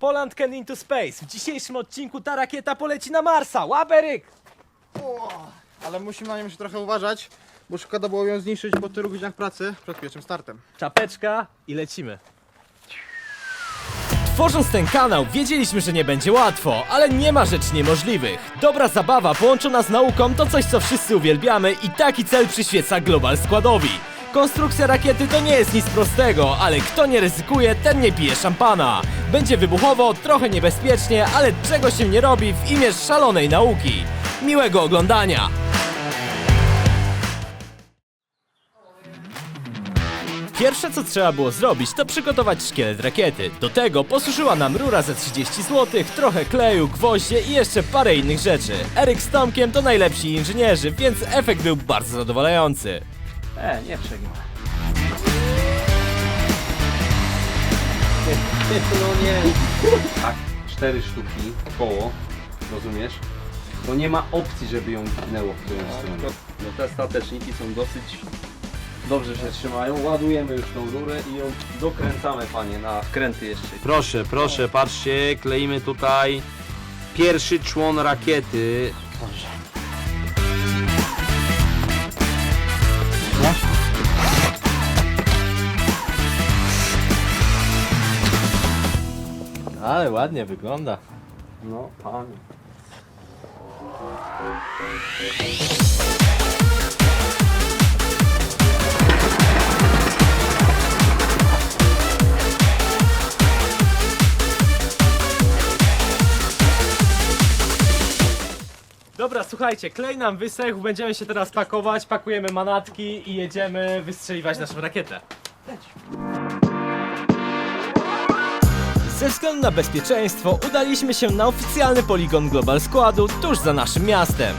Poland can into space. W dzisiejszym odcinku ta rakieta poleci na Marsa. Łaberyk! Ale musimy na nią się trochę uważać, bo szkoda było ją zniszczyć po tylu godzinach pracy przed pierwszym startem. Czapeczka i lecimy. Tworząc ten kanał, wiedzieliśmy, że nie będzie łatwo, ale nie ma rzeczy niemożliwych. Dobra zabawa połączona z nauką to coś, co wszyscy uwielbiamy i taki cel przyświeca Global Składowi. Konstrukcja rakiety to nie jest nic prostego, ale kto nie ryzykuje, ten nie pije szampana. Będzie wybuchowo, trochę niebezpiecznie, ale czego się nie robi w imię szalonej nauki. Miłego oglądania! Pierwsze co trzeba było zrobić to przygotować szkielet rakiety. Do tego posłużyła nam rura za 30 zł, trochę kleju, gwoździe i jeszcze parę innych rzeczy. Eryk z Tomkiem to najlepsi inżynierzy, więc efekt był bardzo zadowalający. E, nie przeginaj. No nie. Tak, cztery sztuki koło, rozumiesz? To nie ma opcji, żeby ją ginęło w którąś stronę. No te stateczniki są dosyć dobrze się trzymają. Ładujemy już tą rurę i ją dokręcamy, panie, na wkręty jeszcze. Proszę, proszę, patrzcie, kleimy tutaj pierwszy człon rakiety. Ale ładnie wygląda. No, panie. Dobra, słuchajcie, klej nam wysechł, będziemy się teraz pakować, pakujemy manatki i jedziemy wystrzeliwać naszą rakietę. Ze względu na bezpieczeństwo udaliśmy się na oficjalny poligon Global Składu tuż za naszym miastem.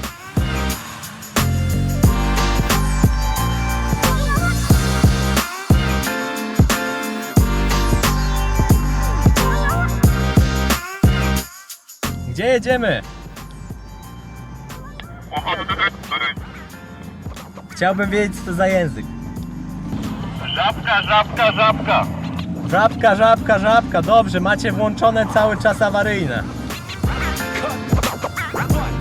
Gdzie jedziemy? Chciałbym wiedzieć co to za język. Żabka, żabka, żabka. Żabka, żabka, żabka, dobrze, macie włączone cały czas awaryjne.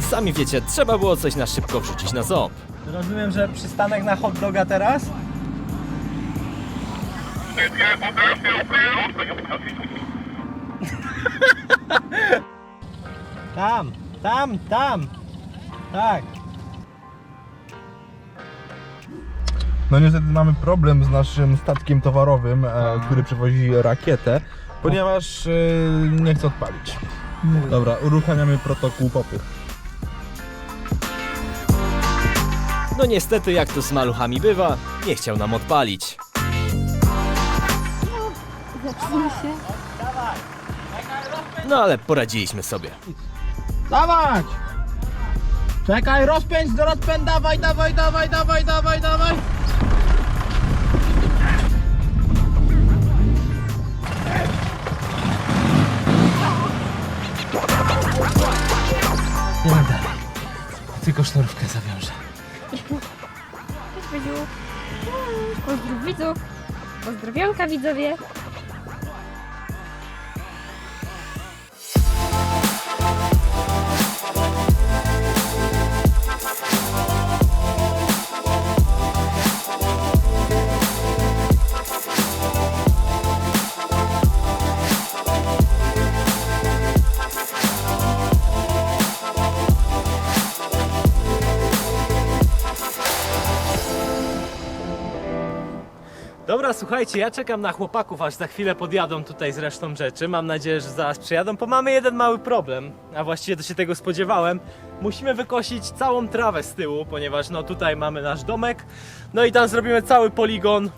Sami wiecie, trzeba było coś na szybko wrzucić na ząb. Rozumiem, że przystanek na hot doga teraz? Tam, tam, tam. Tak. No niestety mamy problem z naszym statkiem towarowym, e, który przewozi rakietę, ponieważ e, nie chce odpalić. Dobra, uruchamiamy protokół popych. No niestety, jak to z maluchami bywa, nie chciał nam odpalić. Zepsuł się. No ale poradziliśmy sobie. Dawać! Czekaj, rozpędź do rozpęd, dawaj, dawaj, dawaj, dawaj, dawaj, dawaj! Tylko sznurówkę zawiążę. Cześć Beziu. Pozdrów widzów. Pozdrowionka widzowie. Dobra, słuchajcie, ja czekam na chłopaków, aż za chwilę podjadą tutaj z resztą rzeczy. Mam nadzieję, że zaraz przyjadą, bo mamy jeden mały problem, a właściwie to się tego spodziewałem. Musimy wykosić całą trawę z tyłu, ponieważ no tutaj mamy nasz domek, no i tam zrobimy cały poligon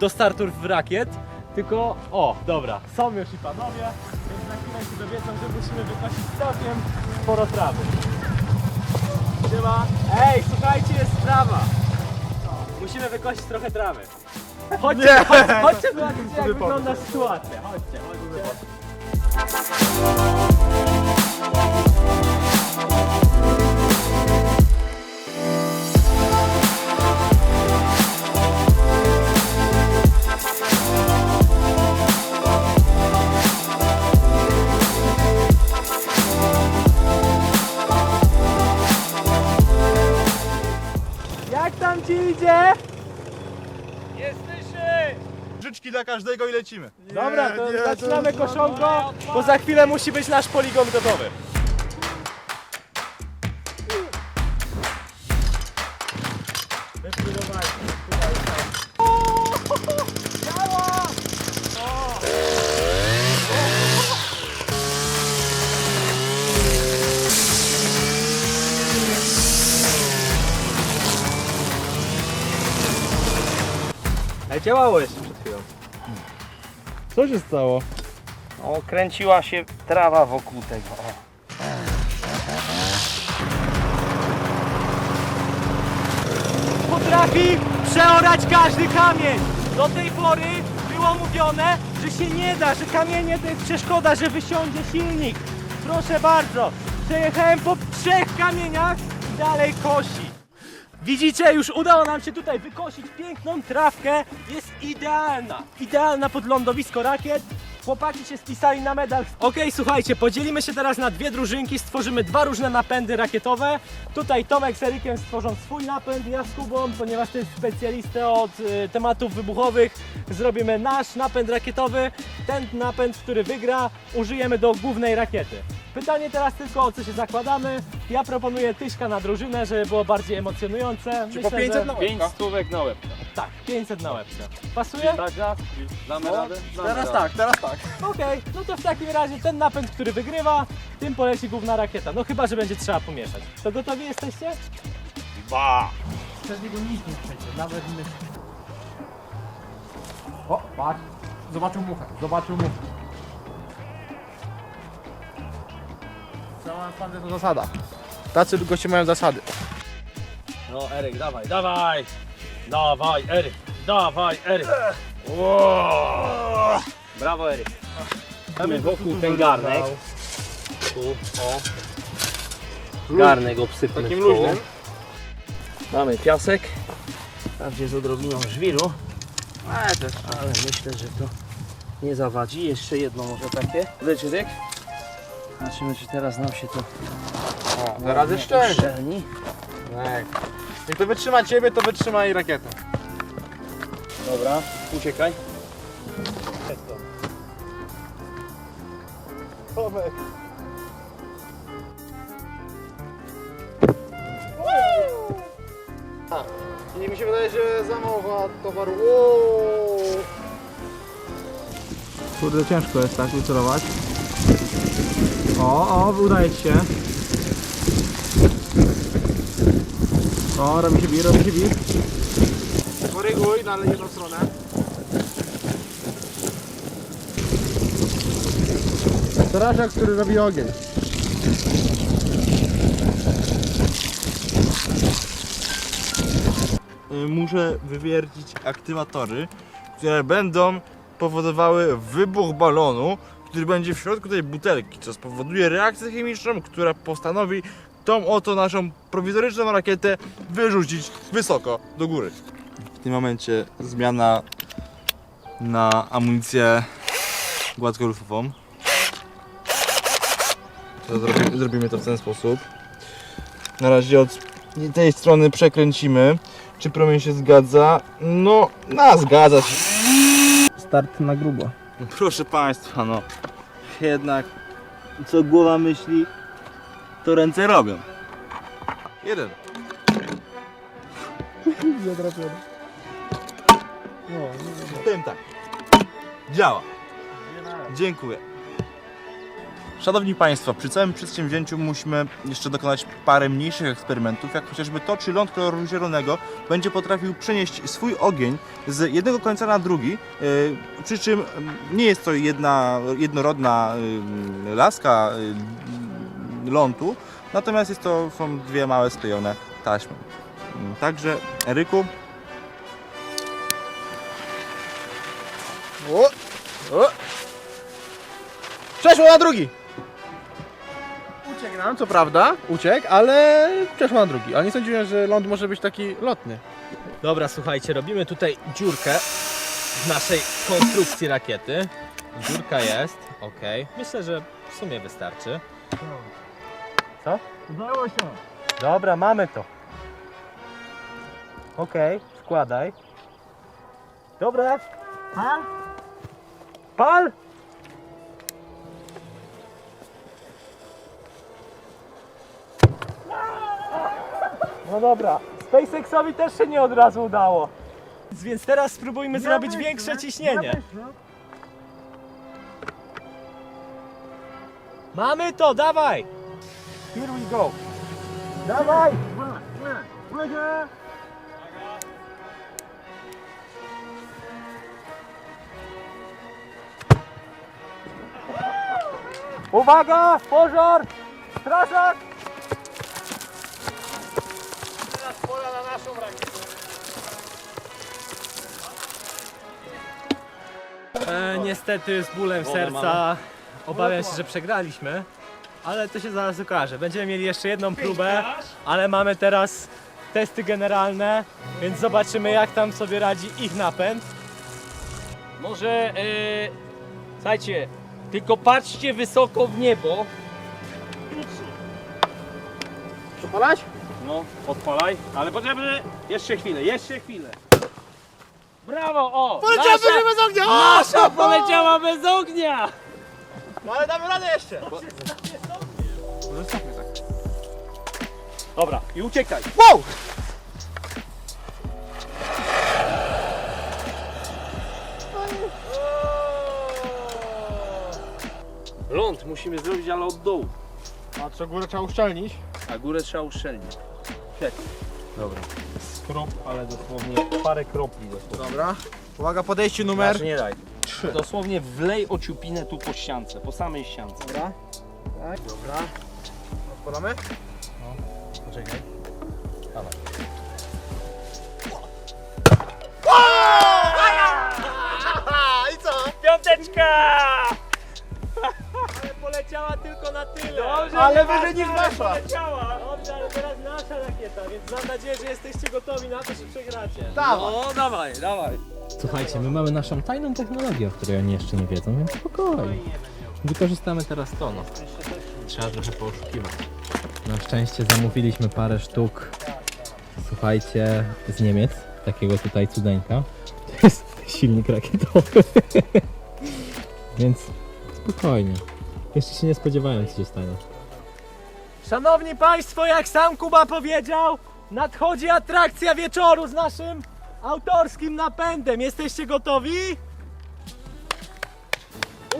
do startów w rakiet. Tylko, o, dobra, są już i panowie, więc za chwilę się dowiedzą, że musimy wykosić całkiem sporo trawy. Siema. Ej, słuchajcie, jest sprawa. Musimy wykosić trochę trawy. Chodźcie, chodźcie, chodźcie zobaczycie jak wygląda sytuacja. Chodźcie, chodźcie. tam ci idzie? Jesteśmy! Życzki dla każdego i lecimy. Dobra, to zaczynamy koszonko, bo za chwilę musi być nasz poligon gotowy. Ej, działało jeszcze przed chwilą. Co się stało? O, kręciła się trawa wokół tego. O. potrafi przeorać każdy kamień. Do tej pory było mówione, że się nie da, że kamienie to jest przeszkoda, że wysiądzie silnik. Proszę bardzo, przejechałem po trzech kamieniach i dalej kosi. Widzicie, już udało nam się tutaj wykosić piękną trawkę. Jest idealna, idealna pod lądowisko rakiet. Chłopaki się spisali na medal. Okej, słuchajcie, podzielimy się teraz na dwie drużynki, stworzymy dwa różne napędy rakietowe. Tutaj Tomek z Erikiem stworzą swój napęd, ja z Kubą, ponieważ to jest specjalista od y, tematów wybuchowych. Zrobimy nasz napęd rakietowy. Ten napęd, który wygra, użyjemy do głównej rakiety. Pytanie teraz tylko o co się zakładamy. Ja proponuję tyśka na drużynę, żeby było bardziej emocjonujące. Czy po 500 na Pięć stówek na łeb. Tak, 500 na łebce. Pasuje? Tak, Damy radę? Damy Teraz radę. tak, teraz tak. Okej, no to w takim razie ten napęd, który wygrywa, tym poleci główna rakieta. No chyba, że będzie trzeba pomieszać. To gotowi jesteście? Ba! Przez niego nic nie przejdzie, nawet my. O, patrz. Zobaczył muchę, zobaczył muchę. Naprawdę to zasada. Tacy goście mają zasady. No Eryk, dawaj, dawaj! Dawaj, Eryk! Dawaj, Eryk! Brawo, Eryk! Mamy wokół ten garnek. Tu, o. Garnek obsypmy Takim w koło. luźnym. Mamy piasek. Wprawdzie z odrobiną żwiru. Ale, myślę, że to nie zawadzi. Jeszcze jedno może takie. Ryk. Zobaczymy, czy teraz nam się to O, zaraz jeszcze. uszczelni. Tak. Jak to wytrzyma ciebie, to wytrzyma i rakietę. Dobra, uciekaj. Tomek. I mi się wydaje, że za mało towaru. Wow. Kurde, ciężko jest tak wycelować. O, o, udaje ci się. O, robi się bir, robi się bir. Koryguj na jedną stronę. Strażak, który robi ogień. Y, Muszę wywiercić aktywatory, które będą powodowały wybuch balonu, który będzie w środku tej butelki, co spowoduje reakcję chemiczną, która postanowi tą oto naszą prowizoryczną rakietę wyrzucić wysoko do góry. W tym momencie zmiana na amunicję gładkolufową. Zrobimy, zrobimy to w ten sposób. Na razie od tej strony przekręcimy. Czy promień się zgadza? No, na zgadza się. Start na grubo. No, proszę Państwa, no. Jednak, co głowa myśli, to ręce robią. Jeden. Tym tak. Działa. Dziękuję. Szanowni Państwo, przy całym przedsięwzięciu musimy jeszcze dokonać parę mniejszych eksperymentów, jak chociażby to, czy ląd koloru zielonego będzie potrafił przenieść swój ogień z jednego końca na drugi, yy, przy czym mm, nie jest to jedna jednorodna yy, laska yy, lądu, natomiast jest to, są dwie małe sklejone taśmy. Yy, Także, Eryku, o, o. Przeszło na drugi! Uciekł nam, co prawda, uciekł, ale przeszło na drugi. Ale nie sądziłem, że ląd może być taki lotny. Dobra, słuchajcie, robimy tutaj dziurkę w naszej konstrukcji rakiety. Dziurka jest, ok. Myślę, że w sumie wystarczy. Co? Udało się. Dobra, mamy to. Ok, wkładaj. Dobre. Pal. Pal. No dobra. SpaceXowi też się nie od razu udało. Więc teraz spróbujmy zrobić większe ciśnienie. Mamy to, dawaj! Here we go. Dawaj! Uwaga! Pożar! Strażak! Niestety z bólem serca obawiam się, że przegraliśmy, ale to się zaraz okaże. Będziemy mieli jeszcze jedną próbę, ale mamy teraz testy generalne, więc zobaczymy jak tam sobie radzi ich napęd. Może, e, słuchajcie, tylko patrzcie wysoko w niebo. Przepalać? No, odpalaj, ale potrzebny jeszcze chwilę, jeszcze chwilę. Brawo, o! Poleciała nasza- bez ognia! Nasza poleciała bez ognia! No ale damy radę jeszcze! Dobra, i uciekaj. Wow! Ląd musimy zrobić, ale od dołu. A co górę trzeba uszczelnić? A górę trzeba uszczelnić. Dobra. Skrop, ale dosłownie parę kropli dosłownie. Dobra. Uwaga, podejście numer. Znaczy nie daj. Dosłownie wlej ociupinę tu po ściance, po samej ściance. Dobra. Tak, dobra. Odpalamy? Poczekaj. I co? Piąteczka! Ale poleciała tylko na tyle. Dobrze, Ale wyżej niż wasza. Poleciała. Dobrze, ale teraz nasza rakieta, więc mam nadzieję, że jesteście gotowi na to, że przegracie. Dawaj. No dawaj, dawaj. Słuchajcie, my mamy naszą tajną technologię, o której oni jeszcze nie wiedzą, więc spokojnie. Wykorzystamy teraz to, no. Trzeba trochę pooszukiwać. Na szczęście zamówiliśmy parę sztuk, słuchajcie, z Niemiec, takiego tutaj cudeńka. To jest silnik rakietowy. więc spokojnie. Jeszcze się nie spodziewają, co się stanie. Szanowni Państwo, jak sam Kuba powiedział, nadchodzi atrakcja wieczoru z naszym autorskim napędem. Jesteście gotowi?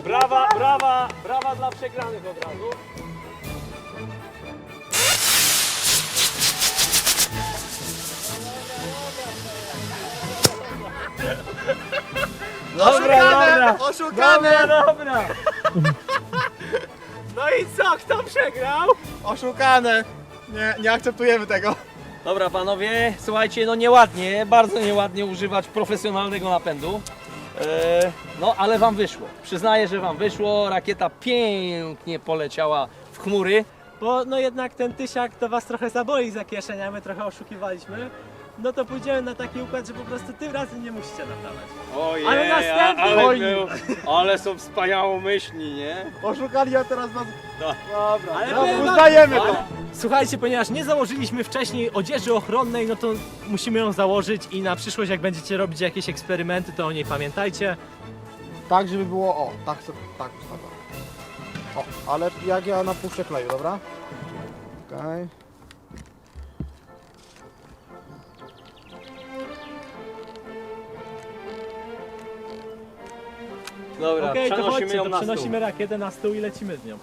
Brawa, brawa, brawa dla przegranych od razu. Dobra, dobra. Oszukany! Dobra, dobra. I co, kto przegrał? Oszukane! Nie, nie akceptujemy tego. Dobra panowie, słuchajcie, no nieładnie, bardzo nieładnie używać profesjonalnego napędu. E, no ale wam wyszło. Przyznaję, że wam wyszło. Rakieta pięknie poleciała w chmury. Bo no jednak ten tysiak to was trochę zaboi za kieszeń, a my trochę oszukiwaliśmy. No to pójdziemy na taki układ, że po prostu tym razem nie musicie naprawiać. Ojej, Ale następny- ale, Oj. był, ale są wspaniałomyślni, nie? Oszukali, a teraz nas... Tak. Dobra, Ale dobra, powiem wam- uznajemy to. Słuchajcie, ponieważ nie założyliśmy wcześniej odzieży ochronnej, no to musimy ją założyć i na przyszłość jak będziecie robić jakieś eksperymenty, to o niej pamiętajcie. Tak, żeby było... O, tak, tak, tak. tak. O, ale jak ja napuszczę kleju, dobra? Okej. Dobra, Okej, to przenosimy chodźcie, ją to na stół. przenosimy rakietę na stół i lecimy z nią.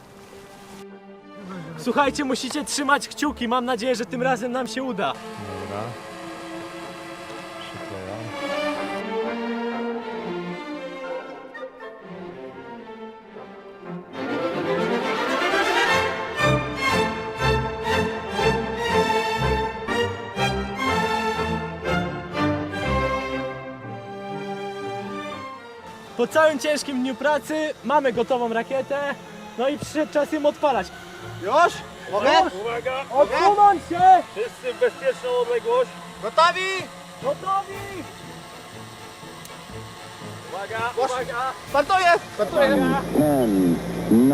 Słuchajcie, musicie trzymać kciuki, mam nadzieję, że tym razem nam się uda. Dobra. Po całym ciężkim dniu pracy mamy gotową rakietę, no i przyszedł czas ją odpalać. Już? Mogę? Uwaga, Odsunąć się! wszyscy w bezpieczną odległość. Gotowi? Gotowi! Uwaga, uwaga. Startuję! Startuję! 10, 9,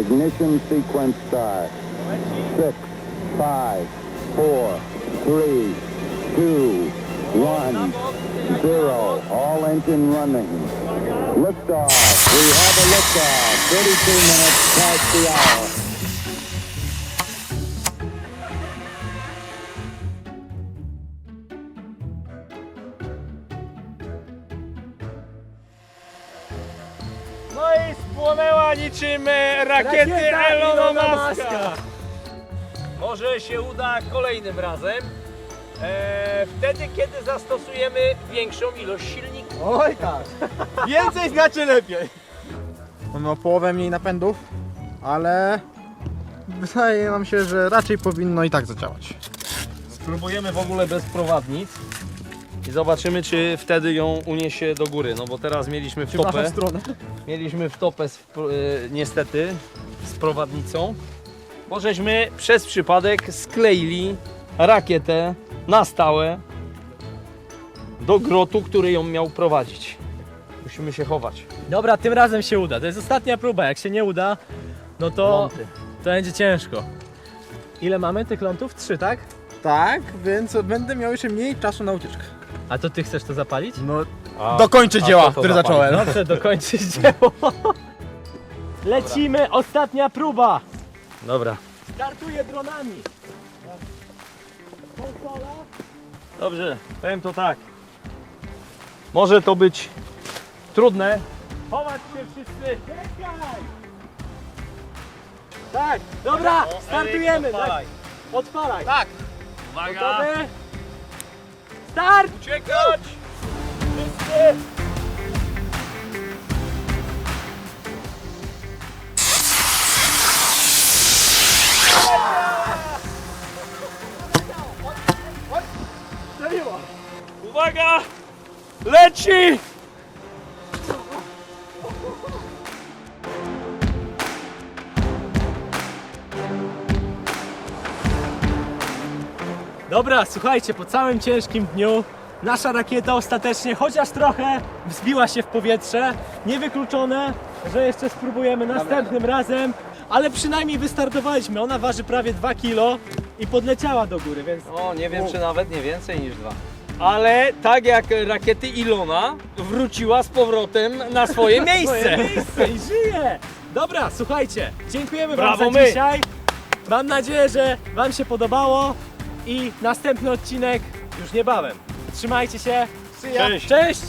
ignition sequence start. 6, 5, 4, 3, 2, 1, zero. All engine running. Liftoff. We have a liftoff. 32 minutes past the hour. No i spłonęła niczym e, rakiety Elona. Muska. Może się uda kolejnym razem. E, wtedy, kiedy zastosujemy większą ilość silników. Oj tak. Więcej znaczy lepiej. Mamy o połowę mniej napędów, ale wydaje nam się, że raczej powinno i tak zadziałać. Spróbujemy w ogóle bez prowadnic i zobaczymy, czy wtedy ją uniesie do góry. No bo teraz mieliśmy w wtopę. stronę? Mieliśmy wtopę z, pro- e, niestety z prowadnicą, bo żeśmy przez przypadek skleili rakietę na stałe do grotu, który ją miał prowadzić. Musimy się chować. Dobra, tym razem się uda. To jest ostatnia próba. Jak się nie uda, no to, Ląty. to będzie ciężko. Ile mamy tych lądów? Trzy, tak? Tak, więc będę miał jeszcze mniej czasu na ucieczkę. A to ty chcesz to zapalić? No, A, dokończę a dzieła, to to które zapali. zacząłem. Dobrze, dokończyć dzieło. Lecimy, ostatnia próba. Dobra. Startuję dronami. Dobrze, powiem to tak. Może to być trudne. Chować się wszyscy. Czekaj. Tak, dobra, startujemy. Tak. Odpalaj. Tak. Uwaga! Gotowy? Start! Uciekać! Wszyscy. Uwaga! Leci! Dobra, słuchajcie, po całym ciężkim dniu nasza rakieta ostatecznie, chociaż trochę, wzbiła się w powietrze. Niewykluczone, że jeszcze spróbujemy następnym razem, ale przynajmniej wystartowaliśmy. Ona waży prawie 2 kg i podleciała do góry, więc O, nie wiem, czy nawet nie więcej niż dwa. Ale tak jak rakiety Ilona, wróciła z powrotem na swoje miejsce. swoje miejsce i żyje. Dobra, słuchajcie, dziękujemy Brawo Wam za my. dzisiaj. Mam nadzieję, że Wam się podobało i następny odcinek już niebawem. Trzymajcie się. Cześć. Cześć.